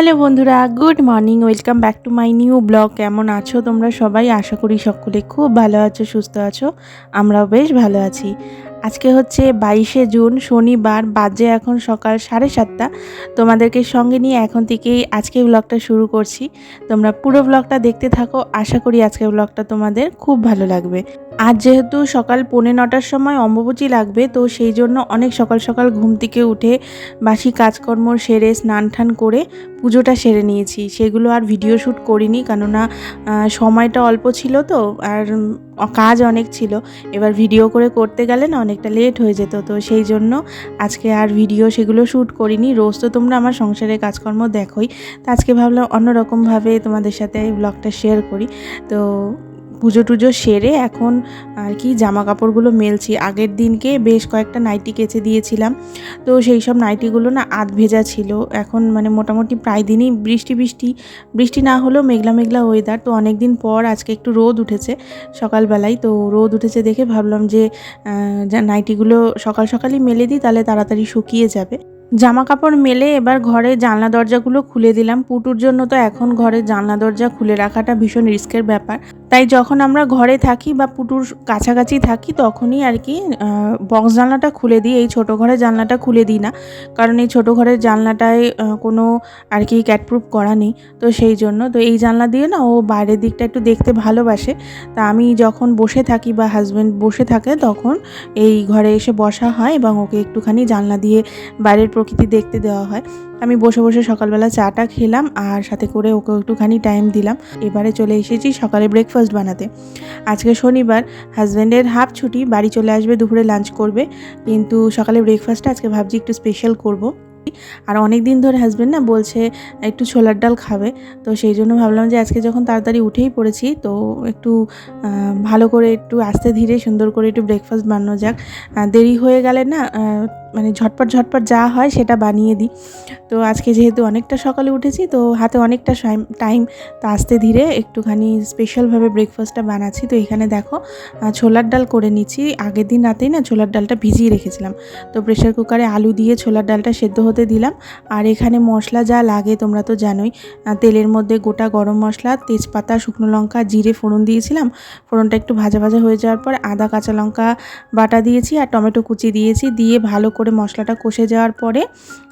Hello বন্ধুরা, good morning, welcome back to my new blog. কেমন আছো তোমরা সবাই? আশা করি সকলে খুব ভালো আছো, সুস্থ আছো। আমরাও বেশ ভালো আছি। আজকে হচ্ছে বাইশে জুন, শনিবার, বাজে এখন সকাল সাড়ে সাতটা। তোমাদেরকে সঙ্গে নিয়ে এখন থেকেই আজকে ব্লগটা শুরু করছি। তোমরা পুরো ব্লগটা দেখতে থাকো, আশা করি আজকে ব্লগটা তোমাদের খুব ভালো লাগবে। আজ যেহেতু সকাল পৌনে নটার সময় অম্বুবচী লাগবে, তো সেই জন্য অনেক সকাল সকাল ঘুম থেকে উঠে বাসি কাজকর্ম সেরে স্নান টান করে পুজোটা সেরে নিয়েছি। সেগুলো আর ভিডিও শ্যুট করিনি, কেননা সময়টা অল্প ছিল তো, আর কাজ অনেক ছিল। এবার ভিডিও করে করতে গেলে না অনেকটা লেট হয়ে যেত, তো সেই জন্য আজকে আর ভিডিও সেগুলো শ্যুট করিনি। রোজ তো তোমরা আমার সংসারের কাজকর্ম দেখোই। তো আজকে ভাবলাম অন্যরকমভাবে তোমাদের সাথে এই ব্লগটা শেয়ার করি। তো পুজো টুজো সেরে এখন আর কি জামা কাপড়গুলো মেলছি। আগের দিনকে বেশ কয়েকটা নাইটি কেচে দিয়েছিলাম। তো সেই সব নাইটিগুলো না আধ ভেজা ছিল। এখন মানে মোটামুটি প্রায় দিনই বৃষ্টি বৃষ্টি বৃষ্টি না হলেও মেঘলা মেঘলা ওয়েদার তো অনেক দিন পর আজকে একটু রোদ উঠেছে সকালবেলায়। তো রোদ উঠেছে দেখে ভাবলাম যে নাইটিগুলো সকাল সকালই মেলে দিই, তাহলে তাড়াতাড়ি শুকিয়ে যাবে। জামা কাপড় মেলে এবার ঘরে জানলা দরজাগুলো খুলে দিলাম। পুটুর জন্য তো এখন ঘরে জানলা দরজা খুলে রাখাটা ভীষণ রিস্কের ব্যাপার। তাই যখন আমরা ঘরে থাকি বা পুটুর কাছাকাছি থাকি, তখনই আর কি বক্স জানলাটা খুলে দিই। এই ছোটো ঘরের জানলাটা খুলে দিই না। কারণ এই ছোটো ঘরের জানলাটায় কোনো আর কি ক্যাটপ্রুফ করা নেই। তো সেই জন্য, তো এই জানলা দিয়ে না ও বাইরের দিকটা একটু দেখতে ভালোবাসে। তা আমি যখন বসে থাকি বা হাজব্যান্ড বসে থাকে, তখন এই ঘরে এসে বসা হয় এবং ওকে একটুখানি জানলা দিয়ে বাইরের প্রকৃতি দেখতে দেওয়া হয়। আমি বসে বসে সকালবেলা চাটা খেলাম আর সাথে করে ওকে একটুখানি টাইম দিলাম। এবারে চলে এসেছি সকালে ব্রেকফাস্ট বানাতে। আজকে শনিবার হাজব্যান্ডের হাফ ছুটি, বাড়ি চলে আসবে, দুপুরে লাঞ্চ করবে। কিন্তু সকালে ব্রেকফাস্টটা আজকে ভাবছি একটু স্পেশাল করব। আর অনেক দিন ধরে হাজব্যান্ড না বলছে একটু ছোলার ডাল খাবে। তো সেই জন্য ভাবলাম যে আজকে যখন তাড়াতাড়ি উঠেই পড়েছি, তো একটু ভালো করে একটু আস্তে ধীরে সুন্দর করে একটু ব্রেকফাস্ট বানানো যাক। দেরি হয়ে গেলে না মানে ঝটপট ঝটপট যা হয় সেটা বানিয়ে দিই। তো আজকে যেহেতু অনেকটা সকালে উঠেছি, তো হাতে অনেকটা টাইম তো আস্তে ধীরে একটুখানি স্পেশালভাবে ব্রেকফাস্টটা বানাচ্ছি। তো এখানে দেখো ছোলার ডাল করে নিচ্ছি। আগের দিন রাতেই না ছোলার ডালটা ভিজিয়ে রেখেছিলাম। তো প্রেশার কুকারে আলু দিয়ে ছোলার ডালটা সেদ্ধ হতে দিলাম। আর এখানে মশলা যা লাগে তোমরা তো জানোই তেলের মধ্যে গোটা গরম মশলা, তেজপাতা, শুকনো লঙ্কা, জিরে, ফোড়ন দিয়েছিলাম। ফোড়নটা একটু ভাজা ভাজা হয়ে যাওয়ার পর আদা, কাঁচা লঙ্কা বাটা দিয়েছি আর টমেটো কুচি দিয়েছি। দিয়ে ভালো করে মশলাটা কষে যাওয়ার পরে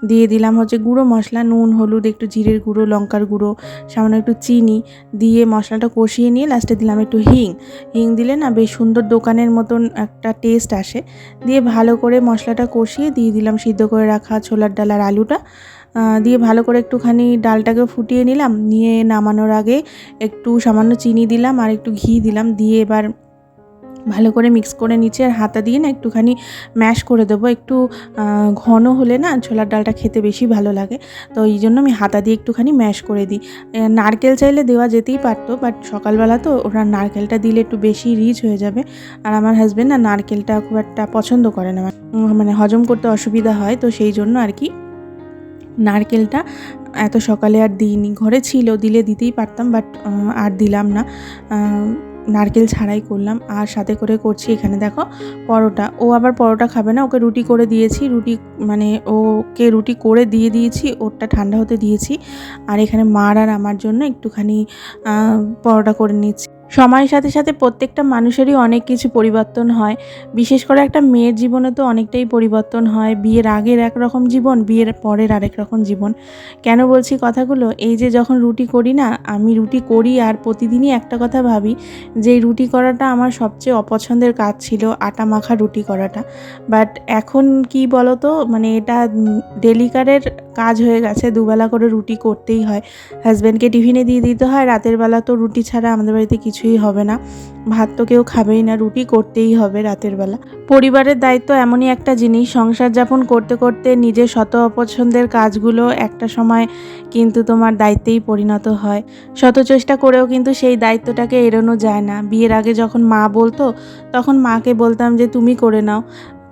দিয়ে দিলাম হচ্ছে গুঁড়ো মশলা, নুন, হলুদ, একটু জিরের গুঁড়ো, লঙ্কার গুঁড়ো, সামান্য একটু চিনি দিয়ে মশলাটা কষিয়ে নিয়ে লাস্টে দিলাম একটু হিং। হিং দিলে না বেশ সুন্দর দোকানের মতন একটা টেস্ট আসে। দিয়ে ভালো করে মশলাটা কষিয়ে দিয়ে দিলাম সিদ্ধ করে রাখা ছোলার ডাল আর আলুটা। দিয়ে ভালো করে একটুখানি ডালটাকে ফুটিয়ে নিলাম। নিয়ে নামানোর আগে একটু সামান্য চিনি দিলাম আর একটু ঘি দিলাম। দিয়ে এবার ভালো করে মিক্স করে নিচে আর হাতা দিয়ে না একটুখানি ম্যাশ করে দেবো। একটু ঘন হলে না ছোলার ডালটা খেতে বেশি ভালো লাগে। তো এই জন্য আমি হাতা দিয়ে একটুখানি ম্যাশ করে দিই। নারকেল চাইলে দেওয়া যেতেই পারতো বাট সকালবেলা তো ওরা নারকেলটা দিলে একটু বেশি রিচ হয়ে যাবে। আর আমার হাজব্যান্ড না নারকেলটা খুব একটা পছন্দ করে না। মানে হজম করতে অসুবিধা হয়, তো সেই জন্য আর কি নারকেলটা এত সকালে আর দিইনি। ঘরে ছিল, দিলে দিতেই পারতাম বাট আর দিলাম না। নারকেল ছাড়াই করলাম, আর সাথে করে করছি এখানে দেখো পরোটা। ও আবার পরোটা খাবে না, ওকে রুটি করে দিয়েছি, রুটি মানে ওকে রুটি করে দিয়ে দিয়েছি, ওরটা ঠান্ডা হতে দিয়েছি। আর এখানে মার আর আমার জন্য একটুখানি পরোটা করে নিচ্ছি। সময়ের সাথে সাথে প্রত্যেকটা মানুষেরই অনেক কিছু পরিবর্তন হয়। বিশেষ করে একটা মেয়ের জীবনে তো অনেকটাই পরিবর্তন হয়। বিয়ের আগের একরকম জীবন, বিয়ের পরের আরেক রকম জীবন। কেন বলছি কথাগুলো? এই যে যখন রুটি করি না, আমি রুটি করি আর প্রতিদিনই একটা কথা ভাবি যে রুটি করাটা আমার সবচেয়ে অপছন্দের কাজ ছিল, আটা মাখা রুটি করাটা। বাট এখন কি বলো তো মানে এটা ডেলিকারের কাজ হয়ে গেছে, দুবেলা করে রুটি করতেই হয়। হাজব্যান্ডকে টিফিনে দিয়ে দিতে হয়, রাতের বেলা তো রুটি ছাড়া আমাদের বাড়িতে কিছুই হবে না। ভাত তো কেউ খাবেই না, রুটি করতেই হবে রাতের বেলা। পরিবারের দায়িত্ব এমনই একটা জিনিস, সংসার যাপন করতে করতে নিজের শত অপছন্দের কাজগুলো একটা সময় কিন্তু তোমার দায়িত্বেই পরিণত হয়। শত চেষ্টা করেও কিন্তু সেই দায়িত্বটাকে এড়োনো যায় না। বিয়ের আগে যখন মা বলতো, তখন মাকে বলতাম যে, তুমি করে নাও।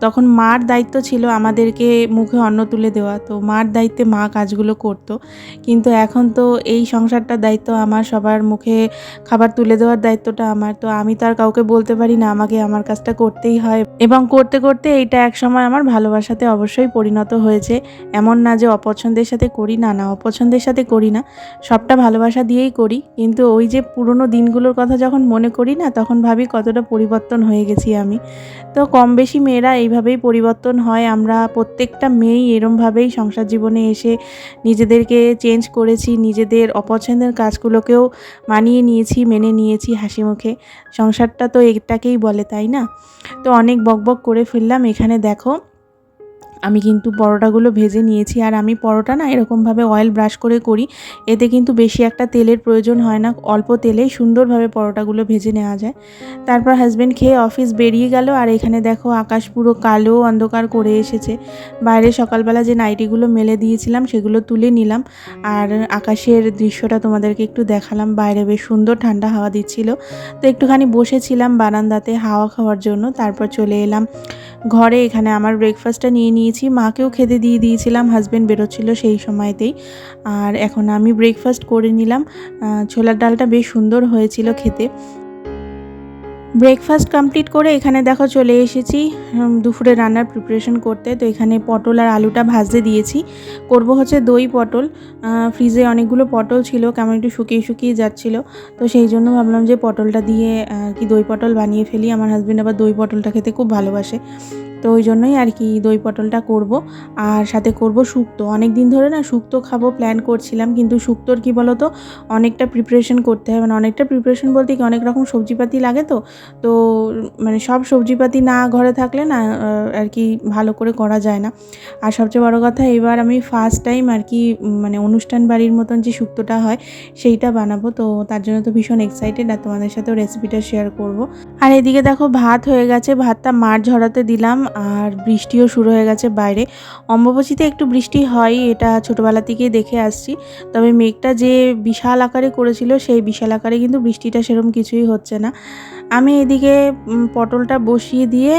তখন মার দায়িত্ব ছিল আমাদেরকে মুখে অন্ন তুলে দেওয়া। তো মার দায়িত্বে মা কাজগুলো করতো। কিন্তু এখন তো এই সংসারটার দায়িত্ব আমার, সবার মুখে খাবার তুলে দেওয়ার দায়িত্বটা আমার। তো আমি তো আর কাউকে বলতে পারি না আমাকে আমার কাজটা করতেই হয়। এবং করতে করতে এইটা এক সময় আমার ভালোবাসাতে অবশ্যই পরিণত হয়েছে। এমন না যে অপছন্দের সাথে করি না না অপছন্দের সাথে করি না। সবটা ভালোবাসা দিয়েই করি। কিন্তু ওই যে পুরনো দিনগুলোর কথা যখন মনে করি না, তখন ভাবি কতটা পরিবর্তন হয়ে গেছি আমি। তো কম বেশি মেয়েরা এইভাবেই পরিবর্তন হয়। আমরা প্রত্যেকটা মেয়েই এরমভাবেই সংসার জীবনে এসে নিজেদেরকে চেঞ্জ করেছি, নিজেদের অপছন্দের কাজগুলোকেও মানিয়ে নিয়েছি, মেনে নিয়েছি হাসি মুখে। সংসারটা তো এটাকেই বলে, তাই না? তো অনেক বকবক করে ফেললাম। এখানে দেখো আমি কিন্তু পরোটাগুলো ভেজে নিয়েছি আর আমি পরোটা না এরকমভাবে অয়েল ব্রাশ করে করি। এতে কিন্তু বেশি একটা তেলের প্রয়োজন হয় না, অল্প তেলেই সুন্দরভাবে পরোটাগুলো ভেজে নেওয়া যায়। তারপর হাজব্যান্ড খেয়ে অফিস বেরিয়ে গেল আর এখানে দেখো আকাশ পুরো কালো অন্ধকার করে এসেছে। বাইরে সকালবেলা যে নাইটিগুলো মেলে দিয়েছিলাম সেগুলো তুলে নিলাম আর আকাশের দৃশ্যটা তোমাদেরকে একটু দেখালাম। বাইরে বেশ সুন্দর ঠান্ডা হাওয়া দিচ্ছিল। তো একটুখানি বসেছিলাম বারান্দাতে হাওয়া খাওয়ার জন্য, তারপর চলে এলাম। ঘরে এখানে আমার ব্রেকফাস্টটা নিয়ে নিয়েছি মাকেও খেতে দিয়ে দিয়েছিলাম হাজব্যান্ড বেরোচ্ছিল সেই সময়তেই। আর এখন আমি ব্রেকফাস্ট করে নিলাম। ছোলার ডালটা বেশ সুন্দর হয়েছিল খেতে। ব্রেকফাস্ট কমপ্লিট করে এখানে দেখো চলে এসেছি। দুপুরে রান্নার প্রিপারেশন করতে। তো এখানে পটল আর আলুটা ভাজতে দিয়েছি। করব হচ্ছে দই পটল। ফ্রিজে অনেকগুলো পটল ছিল, কেমন একটু শুকিয়ে শুকিয়ে যাচ্ছিল। তো সেই জন্য ভাবলাম যে পটলটা দিয়ে কি দই পটল বানিয়ে ফেলি। আমার হাজব্যান্ড আবার দই পটলটা খেতে খুব ভালোবাসে। তো ওই জন্যই আর কি দই পটলটা করব। আর সাথে করব শুক্তো। অনেক দিন ধরে না শুক্তো খাব প্ল্যান করছিলাম, কিন্তু শুক্তোর কি বলো তো অনেকটা প্রিপারেশন করতে হয়। মানে অনেকটা প্রিপারেশন বলতে কি, অনেক রকম সবজিপাতি লাগে তো। তো মানে সব সবজিপাতি না ঘরে থাকলে না আর কি ভালো করে করা যায় না। আর সবচেয়ে বড় কথা, এবার আমি ফার্স্ট টাইম আর কি মানে অনুষ্ঠান বাড়ির মতন যে শুক্তোটা হয়, সেইটা বানাবো। তো তার জন্য তো ভীষণ এক্সাইটেড আর তোমাদের সাথেও রেসিপিটা শেয়ার করব। আর এদিকে দেখো ভাত হয়ে গেছে। ভাতটা মার ঝরাতে দিলাম। আর বৃষ্টিও শুরু হয়ে গেছে বাইরে। অম্বুবাচীতে একটু বৃষ্টি হয়, এটা ছোটোবেলা থেকেই দেখে আসছি। তবে মেঘটা যে বিশাল আকারে করেছিল, সেই বিশাল আকারে কিন্তু বৃষ্টিটা সেরকম কিছুই হচ্ছে না। আমি এদিকে পটলটা বসিয়ে দিয়ে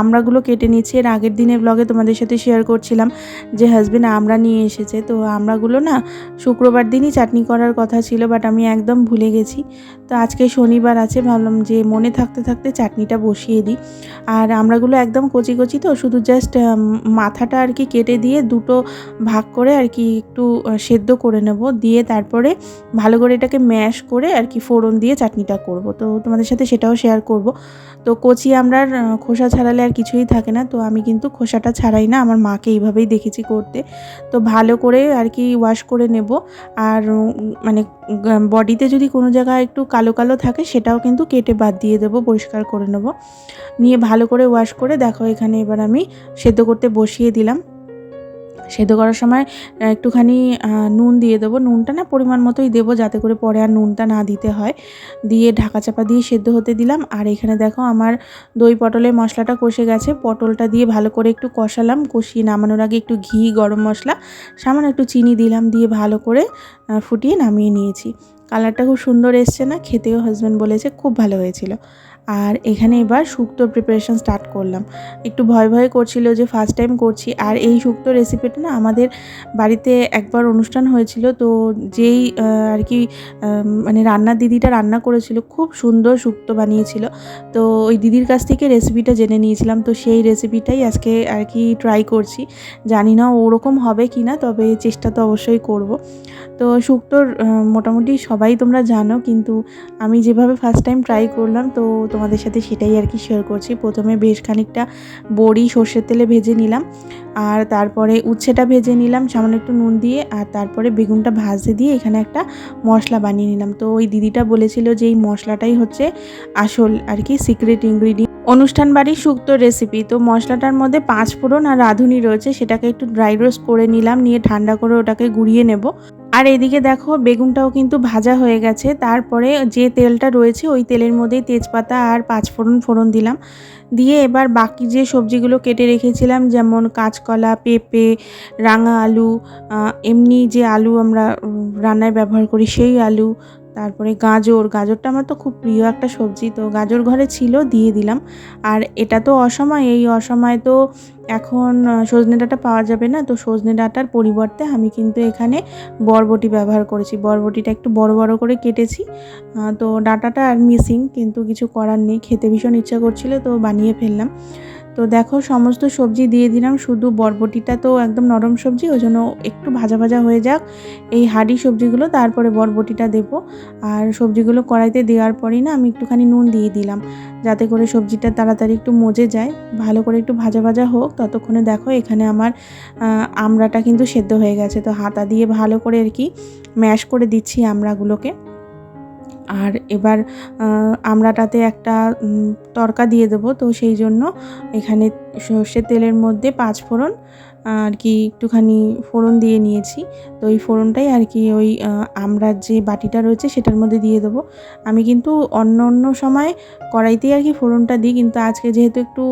আমড়াগুলো কেটে নিচ্ছি এর আগের দিনের ব্লগে তোমাদের সাথে শেয়ার করছিলাম যে হাজবেন্ড আমড়া নিয়ে এসেছে। তো আমড়াগুলো না শুক্রবার দিনই চাটনি করার কথা ছিল বাট আমি একদম ভুলে গেছি। তো আজকে শনিবার আছে, ভাবলাম যে, মনে থাকতে থাকতে চাটনিটা বসিয়ে দিই। আর আমড়াগুলো একদম কচি কচি তো, শুধু জাস্ট মাথাটা আর কি কেটে দিয়ে দুটো ভাগ করে আর কি একটু সেদ্ধ করে নেব। দিয়ে তারপরে ভালো করে এটাকে ম্যাশ করে আর কি ফোড়ন দিয়ে চাটনিটা করব। তো তোমাদের সাথে সেটাও শেয়ার করব। তো কচি আমরা খোসা ছাড়ালে আর কিছুই থাকে না। তো আমি কিন্তু খোসাটা ছাড়াই না, আমার মাকে এইভাবেই দেখেছি করতে। তো ভালো করে আর কি ওয়াশ করে নেব। আর মানে বডিতে যদি কোনো জায়গায় একটু কালো কালো থাকে, সেটাও কিন্তু কেটে বাদ দিয়ে দেবো, পরিষ্কার করে নেব। নিয়ে ভালো করে ওয়াশ করে, দেখো এখানে এবার আমি সেদ্ধ করতে বসিয়ে দিলাম। সেদ্ধ করার সময় একটুখানি নুন দিয়ে দেবো। নুনটা না পরিমাণ মতোই দেবো যাতে করে পরে আর নুনটা না দিতে হয়। দিয়ে ঢাকা চাপা দিয়ে সেদ্ধ হতে দিলাম। আর এখানে দেখো আমার দই পটলের মশলাটা কষে গেছে। পটলটা দিয়ে ভালো করে একটু কষালাম। কষিয়ে নামানোর আগে একটু ঘি, গরম মশলা, সামান্য একটু চিনি দিলাম দিয়ে ভালো করে ফুটিয়ে নামিয়ে নিয়েছি। কালারটা খুব সুন্দর এসছে না? খেতেও হাজব্যান্ড বলেছে, খুব ভালো হয়েছিল। আর এখানে এবার শুক্তো প্রিপারেশন স্টার্ট করলাম। একটু ভয় ভয় করছিল যে ফার্স্ট টাইম করছি। আর এই শুক্তো রেসিপিটা না আমাদের বাড়িতে একবার অনুষ্ঠান হয়েছিল, তো যেই আর কি মানে রান্নার দিদিটা রান্না করেছিল, খুব সুন্দর শুক্তো বানিয়েছিল। তো ওই দিদির কাছ থেকে রেসিপিটা জেনে নিয়েছিলাম, তো সেই রেসিপিটাই আজকে আর কি ট্রাই করছি। জানি না ওরকম হবে কি না, তবে চেষ্টা তো অবশ্যই করব। তো শুক্তোর মোটামুটি সবাই তোমরা জানো, কিন্তু আমি যেভাবে ফার্স্ট টাইম ট্রাই করলাম, তো তোমাদের সাথে সেটাই আর কি শেয়ার করছি। প্রথমে বেশ খানিকটা বড়ি, সর্ষের তেলে ভেজে নিলাম। আর তারপরে উচ্ছেটা ভেজে নিলাম, সামান্য একটু নুন দিয়ে। আর তারপরে বেগুনটা ভাজতে দিয়ে এখানে একটা মশলা বানিয়ে নিলাম। তো ওই দিদিটা বলেছিল যে এই মশলাটাই হচ্ছে আসল আর কি সিক্রেট ইনগ্রিডিয়েন্ট অনুষ্ঠান বাড়ির শুক্তো রেসিপি তো মশলাটার মধ্যে পাঁচ ফোড়ন আর রাঁধুনি রয়েছে, সেটাকে একটু ড্রাই রোস্ট করে নিলাম। নিয়ে ঠান্ডা করে ওটাকে গুঁড়িয়ে নেব। আর এদিকে দেখো, বেগুনটাও কিন্তু ভাজা হয়ে গেছে। তারপরে যে তেলটা রয়েছে, ওই তেলের মধ্যেই তেজপাতা আর পাঁচ ফোড়ন ফোড়ন দিলাম। দিয়ে এবার বাকি যে সবজিগুলো কেটে রেখেছিলাম, যেমন কাঁচকলা, পেঁপে, রাঙা আলু এমনি যে আলু আমরা রান্নায় ব্যবহার করি, সেই আলু তারপরে গাজর, গাজরটা আমার তো খুব প্রিয় একটা সবজি, তো গাজর ঘরে ছিল, দিয়ে দিলাম। আর এটা তো অসময়, এই অসময় তো এখন সজনে ডাঁটা পাওয়া যাবে না, তো সজনে ডাঁটার পরিবর্তে আমি কিন্তু এখানে বরবটি ব্যবহার করেছি। বরবটিটা একটু বড় বড় করে কেটেছি তো ডাঁটাটা আর মিসিং, কিন্তু কিছু করার নেই। খেতে ভীষণ ইচ্ছা করছিল, তো বানিয়ে ফেললাম। তো দেখো সমস্ত সবজি দিয়ে দিলাম। শুধু বরবটিটা তো একদম নরম সবজি ওই জন্য একটু ভাজা ভাজা হয়ে যাক। এই হাঁড়ি সবজিগুলো, তারপরে বরবটিটা দেবো। আর সবজিগুলো কড়াইতে দেওয়ার পরেই না আমি একটুখানি নুন দিয়ে দিলাম, যাতে করে সবজিটা তাড়াতাড়ি একটু মজে যায়। ভালো করে একটু ভাজা ভাজা হোক, ততক্ষণে দেখো এখানে আমার আমড়াটা কিন্তু সেদ্ধ হয়ে গেছে। তো হাতা দিয়ে ভালো করে আর কি ম্যাশ করে দিচ্ছি আমড়াগুলোকে। আর এবার আমড়াটাতে একটা তড়কা দিয়ে দেবো। তো সেই জন্য এখানে সর্ষের তেলের মধ্যে পাঁচ ফোড়ন, আর কি একটুখানি ফোড়ন দিয়ে নিয়েছি। তো ওই ফোড়নটাই আর কি ওই আমড়ার যে বাটিটা রয়েছে সেটার মধ্যে দিয়ে দেবো। আমি কিন্তু অন্য অন্য সময় কড়াইতেই আর কি ফোড়নটা দিই, কিন্তু আজকে যেহেতু একটু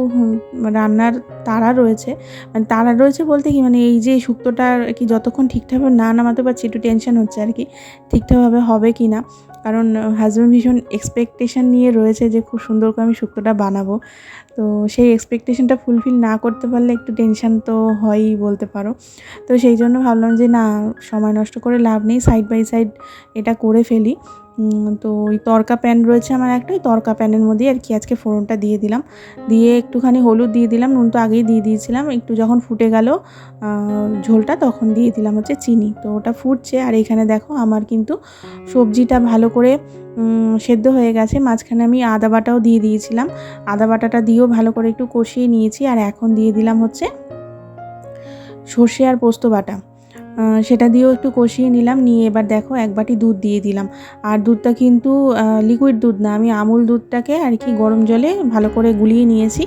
রান্নার তাড়া রয়েছে মানে তাড়া রয়েছে বলতে কি মানে এই যে শুক্তোটা আর কি যতক্ষণ ঠিকঠাকভাবে না নামাতে পারছি, একটু টেনশন হচ্ছে আর কি, ঠিকঠাকভাবে হবে কি না কারণ হাজব্যান্ড ভীষণ এক্সপেকটেশান নিয়ে রয়েছে যে খুব সুন্দর করে আমি শুক্তোটা বানাবো। তো সেই এক্সপেকটেশানটা ফুলফিল না করতে পারলে একটু টেনশান তো হয়ই বলতে পারো। তো সেই জন্য ভাবলাম যে না, সময় নষ্ট করে লাভ নেই সাইড বাই সাইড এটা করে ফেলি। তো ওই তরকা প্যান রয়েছে আমার একটা ওই তরকা প্যানের মধ্যেই আর কি আজকে ফোড়নটা দিয়ে দিলাম। দিয়ে একটুখানি হলুদ দিয়ে দিলাম, নুন তো আগেই দিয়ে দিয়েছিলাম, একটু যখন ফুটে গেল ঝোলটা তখন দিয়ে দিলাম হচ্ছে চিনি। তো ওটা ফুটছে, আর এখানে দেখো আমার কিন্তু সবজিটা ভালো করে সেদ্ধ হয়ে গেছে, মাঝখানে আমি আদা বাটাও দিয়ে দিয়েছিলাম। আদা বাটাটা দিয়েও ভালো করে একটু কষিয়ে নিয়েছি, আর এখন দিয়ে দিলাম হচ্ছে সর্ষে আর পোস্ত বাটা। সেটা দিয়েও একটু কষিয়ে নিলাম, নিয়ে এবার দেখো এক বাটি দুধ দিয়ে দিলাম। আর দুধটা কিন্তু লিকুইড দুধ না, আমি আমুল দুধটাকে আর কি গরম জলে ভালো করে গুলিয়ে নিয়েছি।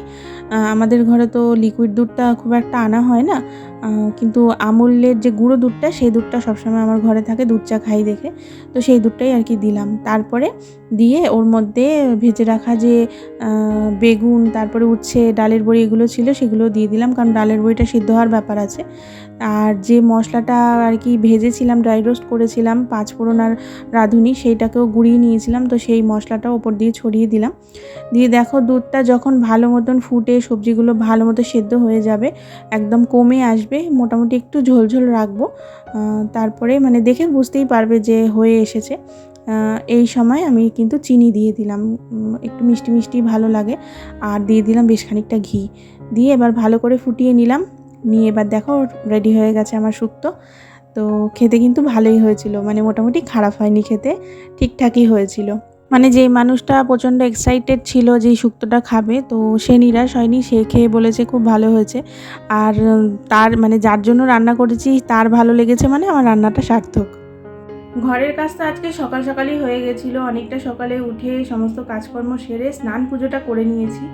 আমাদের ঘরে তো লিকুইড দুধটা খুব একটা আনা হয় না কিন্তু আমুলের যে গুঁড়ো দুধটা, সেই দুধটা সবসময় আমার ঘরে থাকে, দুধ চা খাই দেখে। তো সেই দুধটাই আর কি দিলাম। তারপরে দিয়ে ওর মধ্যে ভেজে রাখা যে বেগুন, তারপরে উচ্ছে, ডালের বড়ি এগুলো ছিল, সেগুলো দিয়ে দিলাম, কারণ ডালের বড়িটা সিদ্ধ হওয়ার ব্যাপার আছে। আর যে মশলাটা আর কি ভেজেছিলাম ড্রাই রোস্ট করেছিলাম, পাঁচ ফোড়ন আর রাঁধুনি, সেইটাকেও গুঁড়িয়ে নিয়েছিলাম, তো সেই মশলাটা ওপর দিয়ে ছড়িয়ে দিলাম। দিয়ে দেখো দুধটা যখন ভালো মতন ফুটে সবজিগুলো ভালো মতো সেদ্ধ হয়ে যাবে, একদম কমে আসবে, মোটামুটি একটু ঝোলঝোল রাখব। তারপরে মানে দেখে বুঝতেই পারবে যে হয়ে এসেছে। এই সময় আমি কিন্তু চিনি দিয়ে দিলাম একটু মিষ্টি মিষ্টি ভালো লাগে, আর দিয়ে দিলাম বেশ খানিকটা ঘি। দিয়ে এবার ভালো করে ফুটিয়ে নিলাম, নিয়ে এবার দেখো রেডি হয়ে গেছে আমার শুক্তো। তো খেতে কিন্তু ভালোই হয়েছিল মানে মোটামুটি খারাপ হয়নি খেতে, ঠিকঠাকই হয়েছিল। মানে যেই মানুষটা প্রচণ্ড এক্সাইটেড ছিল যে শুক্তোটা খাবে, তো সে নিরাশ হয়নি, সে খেয়ে বলেছে খুব ভালো হয়েছে। আর তার মানে যার জন্য রান্না করেছি, তার ভালো লেগেছে মানে আমার রান্নাটা সার্থক। ঘরের কাজটা আজকে সকাল সকালই হয়ে গেছিল, অনেকটা সকালে উঠে সমস্ত কাজকর্ম সেরে স্নান পুজোটা করে নিয়েছি।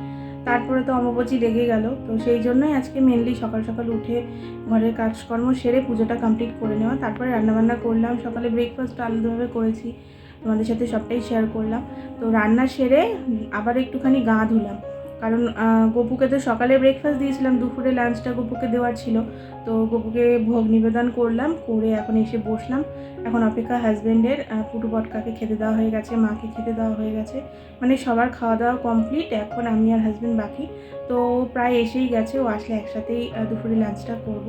তারপরে তো অমাবচি লেগে গেল, তো সেই জন্যই আজকে মেনলি সকাল সকাল উঠে ঘরের কাজকর্ম সেরে পুজোটা কমপ্লিট করে নেওয়া। তারপরে রান্নাবান্না করলাম, সকালে ব্রেকফাস্ট আলাদাভাবে করেছি। তোমাদের সাথে সবটাই শেয়ার করলাম। তো রান্না সেরে আবার একটুখানি গা ধুলাম। কারণ গপুকে তো সকালে ব্রেকফাস্ট দিয়েছিলাম, দুপুরে লাঞ্চটা গপুকে দেওয়ার ছিল। তো গপুকে ভোগ নিবেদন করলাম, করে এখন এসে বসলাম। এখন অপেক্ষা হাজব্যান্ডের পুটু পটকাকে খেতে দেওয়া হয়ে গেছে, মাকে খেতে দেওয়া হয়ে গেছে। মানে সবার খাওয়া দাওয়া কমপ্লিট এখন আমি আর হাজব্যান্ড বাকি। তো প্রায় এসেই গেছে, ও আসলে একসাথেই দুপুরে লাঞ্চটা করব।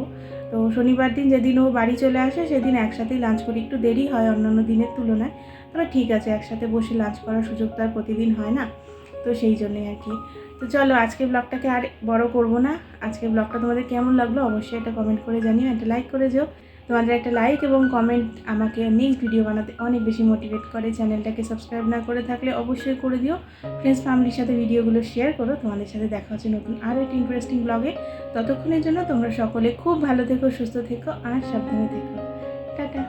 তো শনিবার দিন যেদিন ও বাড়ি চলে আসে, সেদিন একসাথেই লাঞ্চ করি। একটু দেরি হয় অন্যান্য দিনের তুলনায়। তবে ঠিক আছে, একসাথে বসে লাঞ্চ করার সুযোগ তো আর প্রতিদিন হয় না, তো সেই জন্যই আর কি। তো চলো আজকে ব্লগটাকে আর বড় করব না। আজকে ব্লগটা তোমাদের কেমন লাগল অবশ্যই একটা কমেন্ট করে জানিও একটা লাইক করে যেও। তোমাদের একটা লাইক এবং কমেন্ট আমাকে নেক্সট ভিডিও বানাতে অনেক বেশি মোটিভেট করে। চ্যানেলটাকে সাবস্ক্রাইব না করে থাকলে অবশ্যই করে দিও। ফ্রেন্ডস ফ্যামিলির সাথে ভিডিওগুলো শেয়ার করো। তোমাদের সাথে দেখা হচ্ছে নতুন আরও একটা ইন্টারেস্টিং ব্লগে ততক্ষণের জন্য তোমরা সকলে খুব ভালো থেকো, সুস্থ থেকো আর সাবধানে থেকো। টাটা।